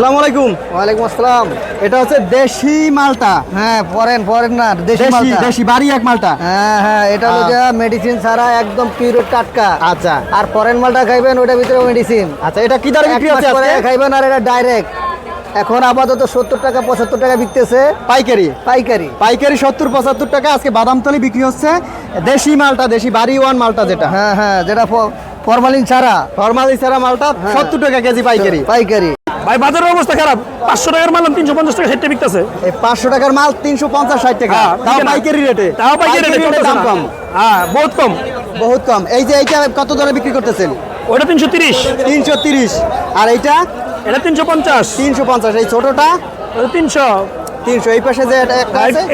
আসসালামু আলাইকুম। ওয়ালাইকুম আসসালাম। এটা হচ্ছে দেশি মালটা। হ্যাঁ পরেন পরেন না দেশি মালটা। দেশি বাড়ি এক মালটা। হ্যাঁ হ্যাঁ এটা হ্যাঁ। মেডিসিন ছাড়া একদম পিওর টাটকা। আচ্ছা। আর ফরেন মালটা খাইবেন ওটার ভিতরে মেডিসিন আচ্ছা এটা কি দরে বিক্রি হচ্ছে খাইবেন আর এটা ডাইরেক্ট এখন আপাতত সত্তর টাকা পঁচাত্তর টাকা বিকতেছে। পাইকারি? পাইকারি। পাইকারি সত্তর পঁচাত্তর টাকা আজকে বাদামতলি বিক্রি হচ্ছে। দেশি মালটা দেশি বাড়ি ওয়ান মালটা যেটা। হ্যাঁ হ্যাঁ যেটা ফরমালিন ছাড়া। ফরমালি ছাড়া মালটা হ্যাঁ। সত্তর টাকা কেজি পাইকারি। পাইকারি। ভাই বাজারের অবস্থা খারাপ। পাঁচশো টাকার মাল তিনশো পঞ্চাশ টাকা সেটটা বিকতেছে। এই পাঁচশো টাকার মাল তিনশো পঞ্চাশ ষাট টাকা। হ্যাঁ, তাও পাইকারি রেটে। তাও পাইকারি রেটে দাম কম। হ্যাঁ বহুত কম। বহুত কম। এই যে এইটা কত দরে বিক্রি করতেছেন? ওটা তিনশো তিরিশ। তিনশো তিরিশ। আর এইটা? এটা তিনশো পঞ্চাশ। তিনশো পঞ্চাশ। এই ছোটটা? তিনশো। তিনশো। এই পাশে যে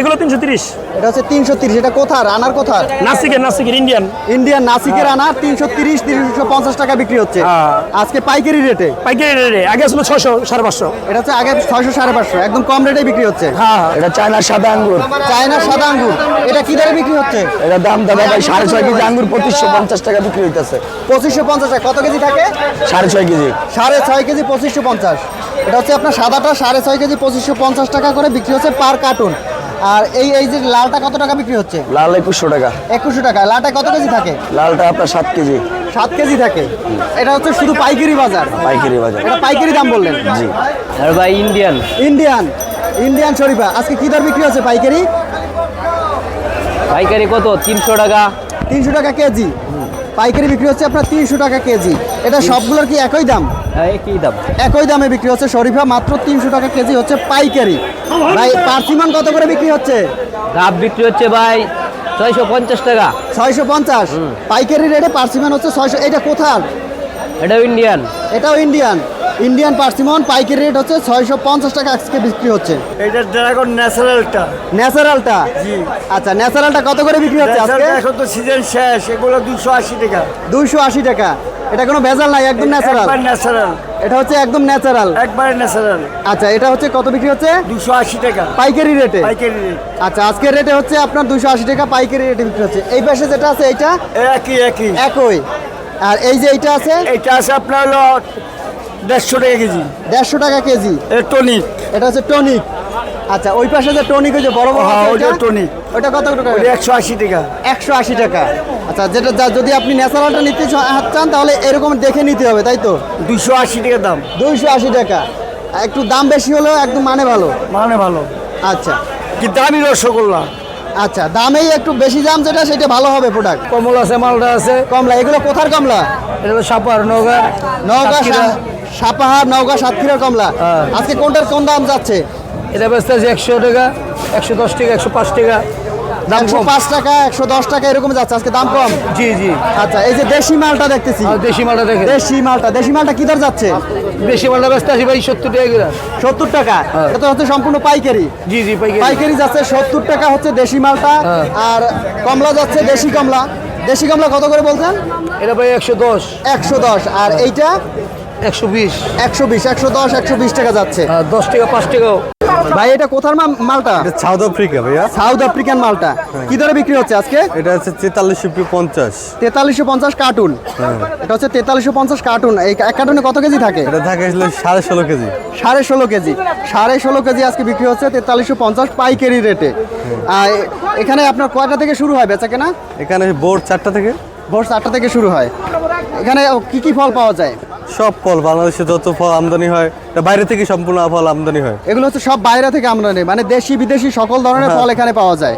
এগুলো তিনশো তিরিশ। এটা হচ্ছে তিনশো তিরিশ এটা কোথার? আনার কোথার? নাসিকের নাসিকের ইন্ডিয়ান ইন্ডিয়ান নাসিকের আনার তিনশো তিরিশ তিনশো পঞ্চাশ টাকা বিক্রি হচ্ছে। হ্যাঁ। আজকে পাইকারি রেটে? পাইকারি রেটে আগে ছিল ছশো সাড়ে পাঁচশো। এটা হচ্ছে আগে ছয়শো সাড়ে পাঁচশো একদম কম রেটে বিক্রি হচ্ছে। হ্যাঁ এটা চায়নার সাদা আঙ্গুর। চায়না সাদা আঙ্গুর এটা কি দরে বিক্রি হচ্ছে? এটা দাম দাদা ভাই সাড়ে ছয় কেজি আঙ্গুর পঁচিশশো পঞ্চাশ টাকা বিক্রি হইতেছে। পঁচিশশো পঞ্চাশ টাকা কত কেজি থাকে? সাড়ে ছয় কেজি। সাড়ে ছয় কেজি পঁচিশশো পঞ্চাশ। এটা হচ্ছে আপনার সাদাটা সাড়ে ছয় কেজি পঁচিশশো পঞ্চাশ টাকা করে বিক্রি হচ্ছে পার কার্টুন। আর এই এই যে লালটা কত টাকা বিক্রি হচ্ছে? লাল একুশশো টাকা। একুশশো টাকা। লালটা কত কেজি থাকে? লালটা আপনার সাত কেজি। সাত কেজি থাকে। এটা হচ্ছে শুধু পাইকারি বাজার। পাইকারি বাজার। এটা পাইকারি দাম বললেন। জি। আর ভাই ইন্ডিয়ান। ইন্ডিয়ান। ইন্ডিয়ান শরীফা। আজকে কি দর বিক্রি হচ্ছে পাইকারি? পাইকারি কত? তিনশো টাকা। তিনশো টাকা কেজি। পাইকারি বিক্রি হচ্ছে আপনার তিনশো টাকা কেজি। এটা সবগুলোর কি একই দাম? হ্যাঁ একই দাম। একই দামে বিক্রি হচ্ছে। শরীফা মাত্র তিনশো টাকা কেজি হচ্ছে পাইকারি। ভাই পার্সিমান কত করে বিক্রি হচ্ছে? ডাব বিক্রি হচ্ছে ভাই ছয়শো পঞ্চাশ টাকা। ছয়শো পঞ্চাশ। পাইকারি রেটে পার্সিমান হচ্ছে ছয়শো। এটা কোথার? এটাও ইন্ডিয়ান এটাও ইন্ডিয়ান ইন্ডিয়ান পার্সিমন পাইকারি রেট হচ্ছে ছয়শো পঞ্চাশ টাকা আজকে বিক্রি হচ্ছে। এটা ড্রাগন ন্যাচারালটা ন্যাচারালটা আচ্ছা ন্যাচারালটা কত করে বিক্রি হচ্ছে আজকে? এখন তো সিজন শেষ এগুলো দুশো আশি টাকা। দুইশো আশি টাকা। এটা কোনো ভেজাল নাই একদম ন্যাচারাল ন্যাচারাল এটা হচ্ছে একদম ন্যাচারাল একবারে ন্যাচারাল আচ্ছা এটা হচ্ছে কত বিক্রি হচ্ছে? দুশো আশি টাকা। পাইকারি রেটে পাইকারি রেট আচ্ছা আজকের রেটে হচ্ছে আপনার দুশো আশি টাকা পাইকারি রেটে বিক্রি হচ্ছে। এই পাশে যেটা আছে এইটা? একই একই। একই। আর এই যে এইটা আছে? এটা আছে আপনার হলো দেড়শো টাকা কেজি। দেড়শো টাকা কেজি? এ টনিক। এটা হচ্ছে টনিক। আচ্ছা ওই পাশে যে টনিক ওই যে বড় বড় হ্যাঁ, ওইটা? টনিক। ওইটা কত টাকা? ওটা একশো আশি টাকা। একশো আশি টাকা। আচ্ছা যেটা যদি আপনি ন্যাচারালটা নিতে চান তাহলে এরকম দেখে নিতে হবে তাই তো? দুশো আশি টাকা দাম। দুইশো আশি টাকা। একটু দাম বেশি হলেও একদম মানে ভালো। মানে ভালো। আচ্ছা। কি দামি রসগোল্লা? আচ্ছা দামেই একটু বেশি দাম যেটা সেটা ভালো হবে প্রোডাক্ট কমলা আছে মালটা আছে। কমলা এগুলো কোথার কমলা? এটা সাপার নগর নওগাঁ সা- সাপাহার নওগাঁ সাতক্ষীরার কমলা। হ্যাঁ। আজকে কোনটার কোন দাম যাচ্ছে? এটা বেচতে আছে একশো টাকা একশো দশ টাকা একশো পাঁচ টাকা। দাম পাঁচ টাকা একশো দশ টাকা এরকম যাচ্ছে। আজকে দাম কম? জি জি। আচ্ছা এই যে দেশি মালটা দেখতেছি। দেশি মালটা দেখে দেশি মালটা দেশি মালটা কি দর যাচ্ছে? দেশি মালটা বেচতে আছি ভাই সত্তর টাকা করে। সত্তর টাকা? হ্যাঁ। এটা হচ্ছে সম্পূর্ণ পাইকারি। জি জি পাইকারি। পাইকারি যাচ্ছে সত্তর টাকা হচ্ছে দেশি মালটা। হ্যাঁ। আর কমলা যাচ্ছে দেশি কমলা। দেশি কমলা কত করে বলছেন? এটা ভাই একশো দশ। একশো দশ। আর এইটা? একশো বিশ। একশো বিশ একশো দশ একশো বিশ টাকা যাচ্ছে। দশ টাকা পাঁচ টাকাও। ভাই এটা কোথার মালটা? সাউথ আফ্রিকা ভাইয়া। সাউথ আফ্রিকান মালটা। কি দরে বিক্রি হচ্ছে আজকে? এটা হচ্ছে তেতাল্লিশশো পঞ্চাশ। তেতাল্লিশশো পঞ্চাশ কার্টুন। এটা হচ্ছে তেতাল্লিশশো পঞ্চাশ কার্টুন। এই এক কার্টুনে কত কেজি থাকে? এটা থাকে সাড়ে ষোলো কেজি। সাড়ে ষোলো কেজি। সাড়ে ষোলো কেজি আজকে বিক্রি হচ্ছে তেতাল্লিশশো পঞ্চাশ পাইকারি রেটে। আর এখানে আপনার কয়টা থেকে শুরু হয় বেচা কেনা এখানে বোর্ড চারটা থেকে। ভোর চারটা থেকে শুরু হয়। এখানে কি কি ফল পাওয়া যায়? সব ফল বাংলাদেশে যত ফল আমদানি হয় বাইরে থেকে সম্পূর্ণ ফল আমদানি হয়। এগুলো হচ্ছে সব বাইরে থেকে আমদানি মানে দেশি বিদেশি সকল ধরনের ফল এখানে পাওয়া যায়।